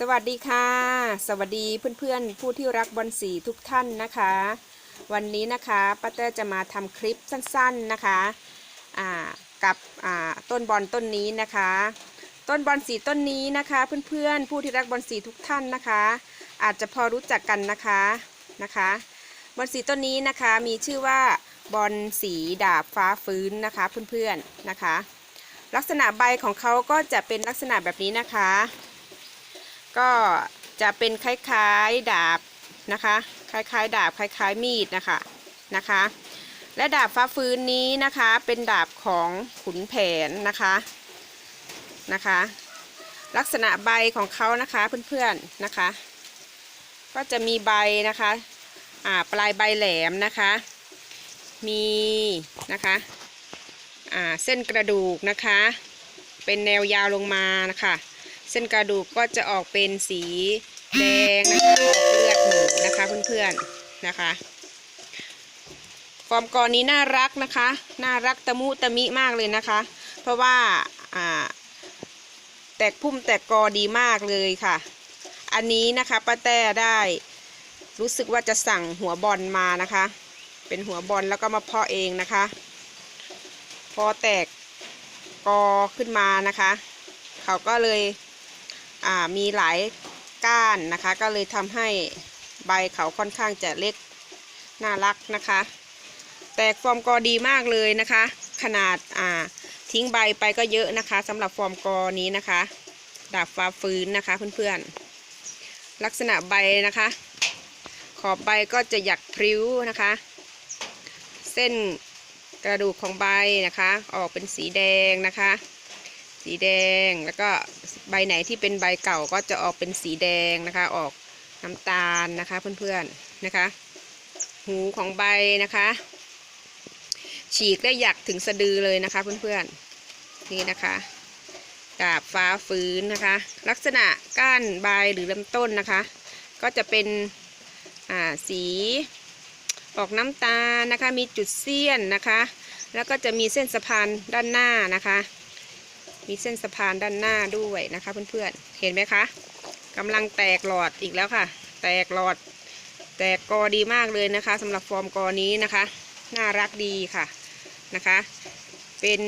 สวัสดีค่ะ สวัสดีเพื่อนๆ ผู้ที่รักบอลสีทุกท่านนะคะ วันนี้นะคะป้าเต้จะมาทำคลิปสั้นๆนะคะอ่ากับต้นบอลต้นนี้นะคะ ต้นบอลสีต้นนี้นะคะ เพื่อนๆ ผู้ที่รักบอลสีทุกท่านนะคะ อาจจะพอรู้จักกันนะคะนะคะบอลสีต้นนี้นะคะมีชื่อว่าบอลสีดาบฟ้าฟื้นนะคะเพื่อนๆนะคะ ลักษณะใบของเขาก็จะเป็นลักษณะแบบนี้นะคะ ก็จะเป็นคล้ายๆดาบนะคะ คล้ายๆ ดาบคล้ายๆ มีดนะคะนะคะ และดาบฟ้าฟื้นนี้นะคะเป็นดาบของขุนแผนนะคะนะคะ ลักษณะใบของเขานะคะเพื่อนๆนะคะ ก็จะมีใบนะคะอ่าปลายใบแหลมนะคะ มีนะคะอ่าเส้นกระดูกนะคะ เป็นแนวยาวลงมานะคะ เส้นกระดูกก็จะออกเป็นสีแดงนะคะออกเลือดหมูนะคะเพื่อนๆนะคะฟอร์มกอนี้น่ารักนะคะ น่ารักตะมุตะมิมากเลยนะคะ เพราะว่าอ่าแตกพุ่มแตกกอดีมากเลยค่ะ อันนี้นะคะป้าแต้ได้รู้สึกว่าจะสั่งหัวบอลมานะคะ เป็นหัวบอลแล้วก็มาเพาะเองนะคะ พอแตกกอขึ้นมานะคะ เขาก็เลย มีหลายก้านนะคะ ก็เลยทำให้ใบเขาค่อนข้างจะเล็กน่ารักนะคะ แตกฟอร์มกอดีมากเลยนะคะ ขนาดอ่าทิ้งใบไปก็เยอะนะคะสำหรับฟอร์มกอนี้นะคะดาบฟ้าฟื้นนะคะเพื่อนๆ ลักษณะใบนะคะ ขอบใบก็จะหยักพริ้วนะคะ เส้นกระดูกของใบนะคะ ออกเป็นสีแดงนะคะ สีแดงแล้วก็ใบไหนที่เป็นใบเก่าก็จะออกเป็นสีแดงนะคะ ออกน้ำตาลนะคะเพื่อนๆนะคะ หูของใบนะคะ ฉีกได้หยักถึงสะดือเลยนะคะเพื่อนๆนี่นะคะดาบฟ้าฟื้นนะคะ ลักษณะก้านใบหรือลำต้นนะคะ ก็จะเป็นอ่าสีออกน้ำตาลนะคะ มีจุดเสี้ยนนะคะ แล้วก็จะมีเส้นสะพานด้านหน้านะคะ มีเส้นสะพานด้านหน้าด้วยนะคะเพื่อนๆ เห็นไหมคะกำลังแตกหลอดอีกแล้วค่ะ แตกหลอด แตกกอดีมากเลยนะคะสำหรับฟอร์มกอนี้นะคะ น่ารักดีค่ะนะคะ เป็น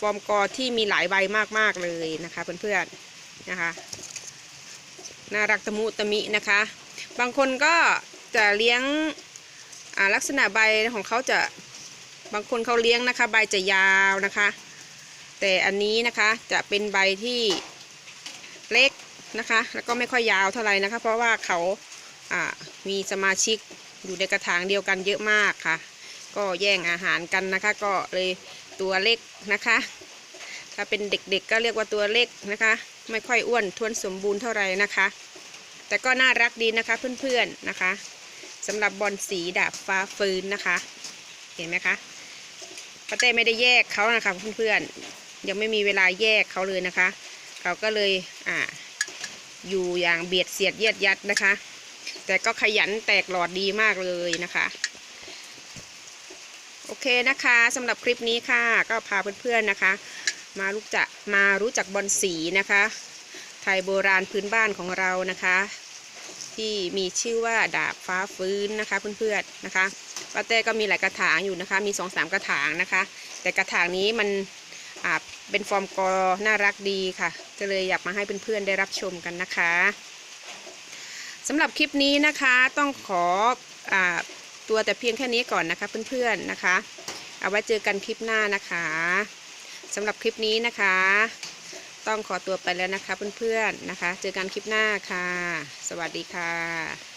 ฟอร์มกอที่มีหลายใบมากๆเลยนะคะเพื่อนๆนะคะน่ารักตะมุตะมินะคะ บางคนก็จะเลี้ยงลักษณะใบของเขาจะบางคนเขาเลี้ยงนะคะ ใบจะยาวนะคะ แต่อันนี้นะคะจะเป็นใบที่เล็กนะคะ แล้วก็ไม่ค่อยยาวเท่าไหร่นะคะ เพราะว่าเขาามีสมาชิกอยู่ในกระถางเดียวกันเยอะมากค่ะ ก็แย่งอาหารกันนะคะ ก็เลยตัวเล็กนะคะ ถ้าเป็นเด็กๆก็เรียกว่าตัวเล็กนะคะ ไม่ค่อยอ้วนทวนสมบูรณ์เท่าไหร่นะคะ แต่ก็น่ารักดีนะคะเพื่อนๆนะคะสำหรับบอลสีดาบฟ้าฟื้นนะคะ เห็นไหมคะป้าเต้ไม่ได้แยกเขานะคะเพื่อนๆ ยังไม่มีเวลาแยกเขาเลยนะคะ เขาก็เลยอ่าอยู่อย่างเบียดเสียดเยียดยัดนะคะ แต่ก็ขยันแตกหลอดดีมากเลยนะคะโอเคนะคะสำหรับคลิปนี้ค่ะก็พาเพื่อนๆนะคะ มารู้จักมารู้จักบอลสีนะคะ ไทยโบราณพื้นบ้านของเรานะคะ ที่มีชื่อว่าดาบฟ้าฟื้นนะคะเพื่อนๆนะคะป้าเต้ก็มีหลายกระถางอยู่นะคะ มีสองสามกระถางนะคะ แต่กระถางนี้มัน เป็นฟอร์มกอน่ารักดีค่ะ ก็เลยอยากมาให้เพื่อนๆได้รับชมกันนะคะสำหรับคลิปนี้นะคะต้องขออ่าตัวแต่เพียงแค่นี้ก่อนนะคะเพื่อนๆนะคะ เอาไว้เจอกันคลิปหน้านะคะสำหรับคลิปนี้นะคะ ต้องขอตัวไปแล้วนะคะเพื่อนๆนะคะ เจอกันคลิปหน้าค่ะ สวัสดีค่ะ